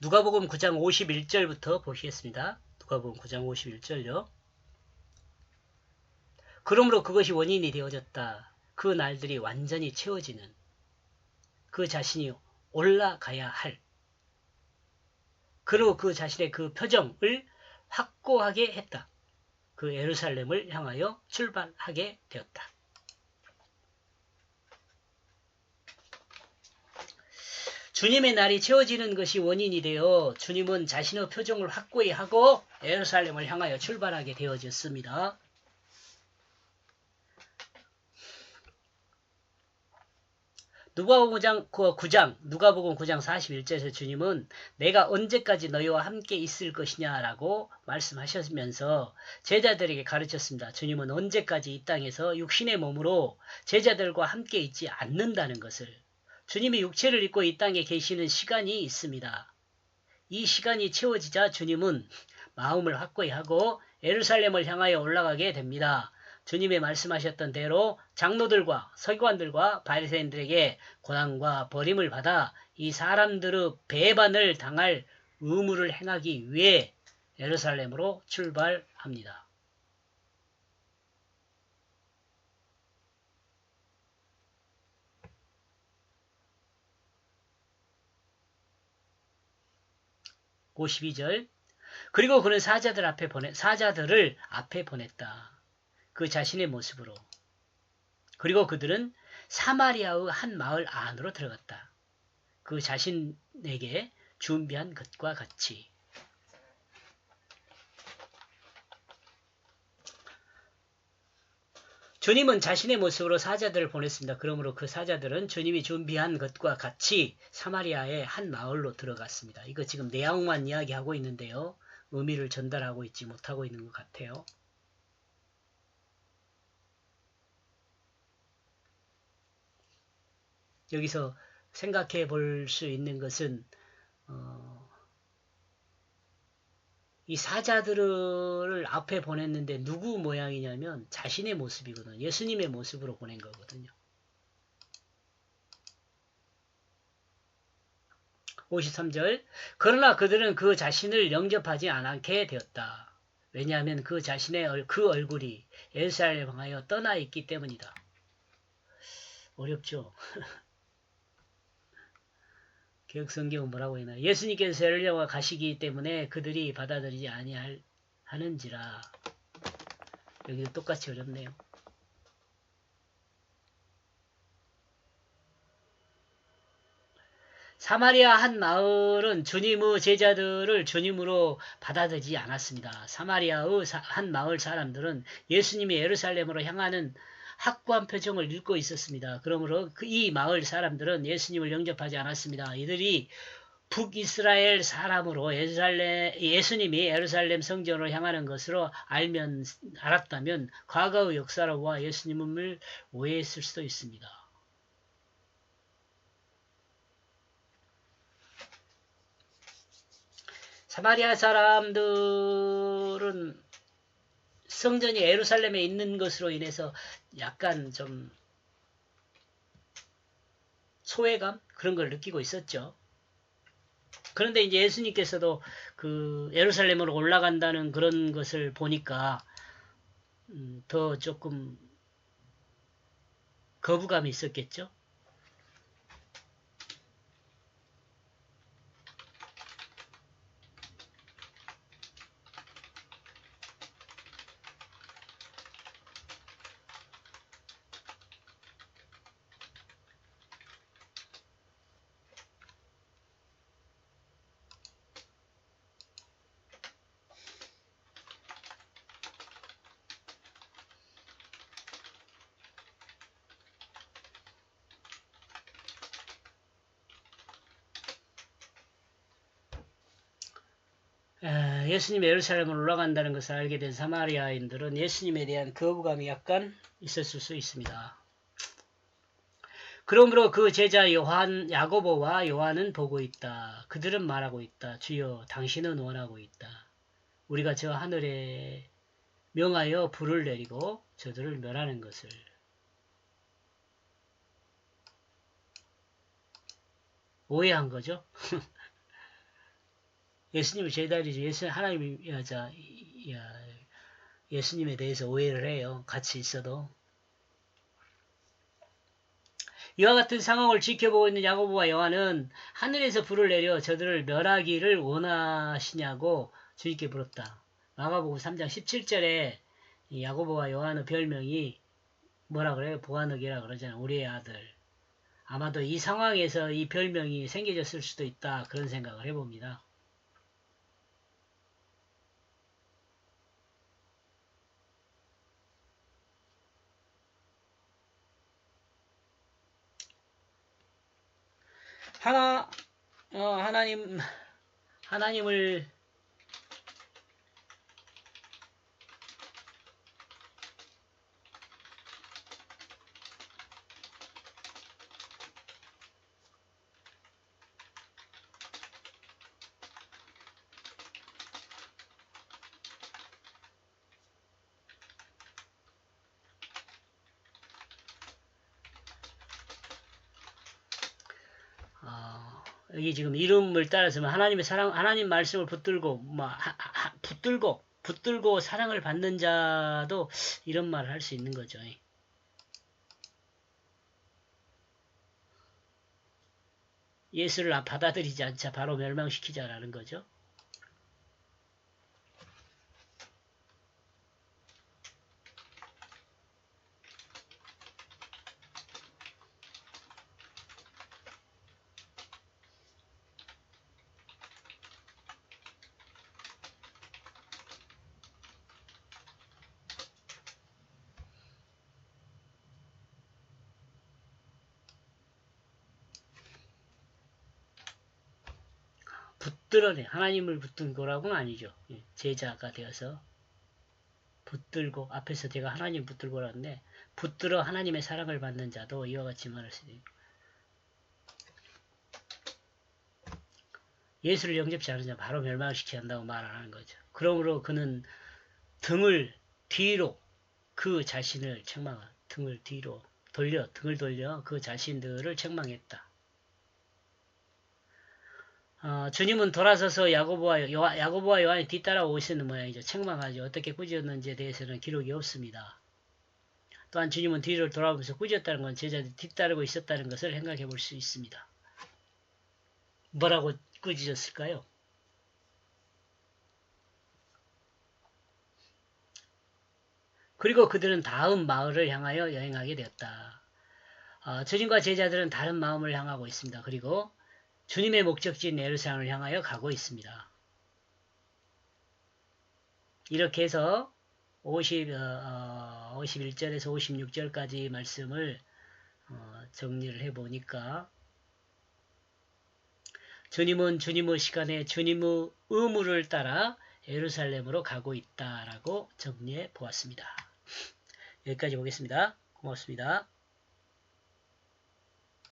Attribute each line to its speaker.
Speaker 1: 누가복음 9장 51절부터 보시겠습니다. 누가복음 9장 51절요. 그러므로 그것이 원인이 되어졌다. 그 날들이 완전히 채워지는 그 자신이 올라가야 할 그리고 그 자신의 그 표정을 확고하게 했다. 그 예루살렘을 향하여 출발하게 되었다. 주님의 날이 채워지는 것이 원인이 되어 주님은 자신의 표정을 확고히 하고 예루살렘을 향하여 출발하게 되어졌습니다. 누가복음 9장, 9장 누가복음 9장 41절에서 주님은 내가 언제까지 너희와 함께 있을 것이냐라고 말씀하시면서 제자들에게 가르쳤습니다. 주님은 언제까지 이 땅에서 육신의 몸으로 제자들과 함께 있지 않는다는 것을 주님이 육체를 입고 이 땅에 계시는 시간이 있습니다. 이 시간이 채워지자 주님은 마음을 확고히 하고 예루살렘을 향하여 올라가게 됩니다. 주님이 말씀하셨던 대로 장로들과 서기관들과 바리새인들에게 고난과 버림을 받아 이 사람들의 배반을 당할 의무를 행하기 위해 예루살렘으로 출발합니다. (52절) 그리고 그는 사자들 앞에 보내 사자들을 앞에 보냈다. 그 자신의 모습으로. 그리고 그들은 사마리아의 한 마을 안으로 들어갔다. 그 자신에게 준비한 것과 같이. 주님은 자신의 모습으로 사자들을 보냈습니다. 그러므로 그 사자들은 주님이 준비한 것과 같이 사마리아의 한 마을로 들어갔습니다. 이거 지금 내용만 이야기하고 있는데요. 의미를 전달하고 있지 못하고 있는 것 같아요. 여기서 생각해 볼 수 있는 것은 어, 이 사자들을 앞에 보냈는데 누구 모양이냐면 자신의 모습이거든요. 예수님의 모습으로 보낸 거거든요. 53절 그러나 그들은 그 자신을 영접하지 않게 되었다. 왜냐하면 그 자신의 그 얼굴이 예루살렘 향하여 떠나 있기 때문이다. 어렵죠. 개혁 성경은 뭐라고 했나? 예수님께서 예루살렘과 가시기 때문에 그들이 받아들이지 아니하는지라. 여기도 똑같이 어렵네요. 사마리아 한 마을은 주님의 제자들을 주님으로 받아들이지 않았습니다. 사마리아의 한 마을 사람들은 예수님이 예루살렘으로 향하는 확고한 표정을 읽고 있었습니다. 그러므로 그이 마을 사람들은 예수님을 영접하지 않았습니다. 이들이 북이스라엘 사람으로 예루살렘, 예수님이 예루살렘 성전으로 향하는 것으로 알면 알았다면 과거의 역사로 와 예수님을 오해했을 수도 있습니다. 사마리아 사람들은 성전이 예루살렘에 있는 것으로 인해서 약간 좀 소외감 그런 걸 느끼고 있었죠. 그런데 이제 예수님께서도 그 예루살렘으로 올라간다는 그런 것을 보니까 음, 더 조금 거부감이 있었겠죠. 예수님이 예루살렘으로 올라간다는 것을 알게 된 사마리아인들은 예수님에 대한 거부감이 약간 있었을 수 있습니다. 그러므로 그 제자 요한, 야고보와 요한은 보고 있다. 그들은 말하고 있다. 주여, 당신은 원하고 있다. 우리가 저 하늘에 명하여 불을 내리고 저들을 멸하는 것을. 오해한 거죠. 예수님을 제자리죠. 예수 하나님이 야, 자, 야, 예수님에 대해서 오해를 해요. 같이 있어도. 이와 같은 상황을 지켜보고 있는 야고보와 요한은 하늘에서 불을 내려 저들을 멸하기를 원하시냐고 주님께 물었다. 마가복음 3장 17절에 야고보와 요한의 별명이 뭐라 그래요? 보아너기라 그러잖아요. 우리의 아들. 아마도 이 상황에서 이 별명이 생겨졌을 수도 있다. 그런 생각을 해봅니다. 하나, 어, 하나님, 하나님을 어, 여기 지금 이름을 따라서 하나님의 사랑, 하나님 말씀을 붙들고, 뭐, 하- 하- 붙들고, 붙들고 사랑을 받는 자도 이런 말을 할 수 있는 거죠. 예수를 받아들이지 않자 바로 멸망시키자라는 거죠. 붙들어내 하나님을 붙든 거라고는 아니죠. 예, 제자가 되어서 붙들고 앞에서 제가 하나님 붙들고라 하는데 붙들어 하나님의 사랑을 받는 자도 이와 같이 말할 수 있고 예수를 영접치 않은 자 바로 멸망시켜야 한다고 말하는 거죠. 그러므로 그는 등을 뒤로 그 자신을 책망 등을 뒤로 돌려 등을 돌려 그 자신들을 책망했다. 어, 주님은 돌아서서 야고보와 요, 야고보와 요한이 뒤따라 오시는 모양이죠. 책망하죠. 어떻게 꾸짖었는지에 대해서는 기록이 없습니다. 또한 주님은 뒤를 돌아보면서 꾸짖었다는 건 제자들이 뒤따르고 있었다는 것을 생각해 볼 수 있습니다. 뭐라고 꾸짖었을까요? 그리고 그들은 다음 마을을 향하여 여행하게 되었다. 어, 주님과 제자들은 다른 마음을 향하고 있습니다. 그리고 주님의 목적지인 예루살렘을 향하여 가고 있습니다. 이렇게 해서 50, 어, 51절에서 56절까지 말씀을 어, 정리를 해보니까 주님은 주님의 시간에 주님의 의무를 따라 예루살렘으로 가고 있다라고 정리해 보았습니다. 여기까지 보겠습니다. 고맙습니다.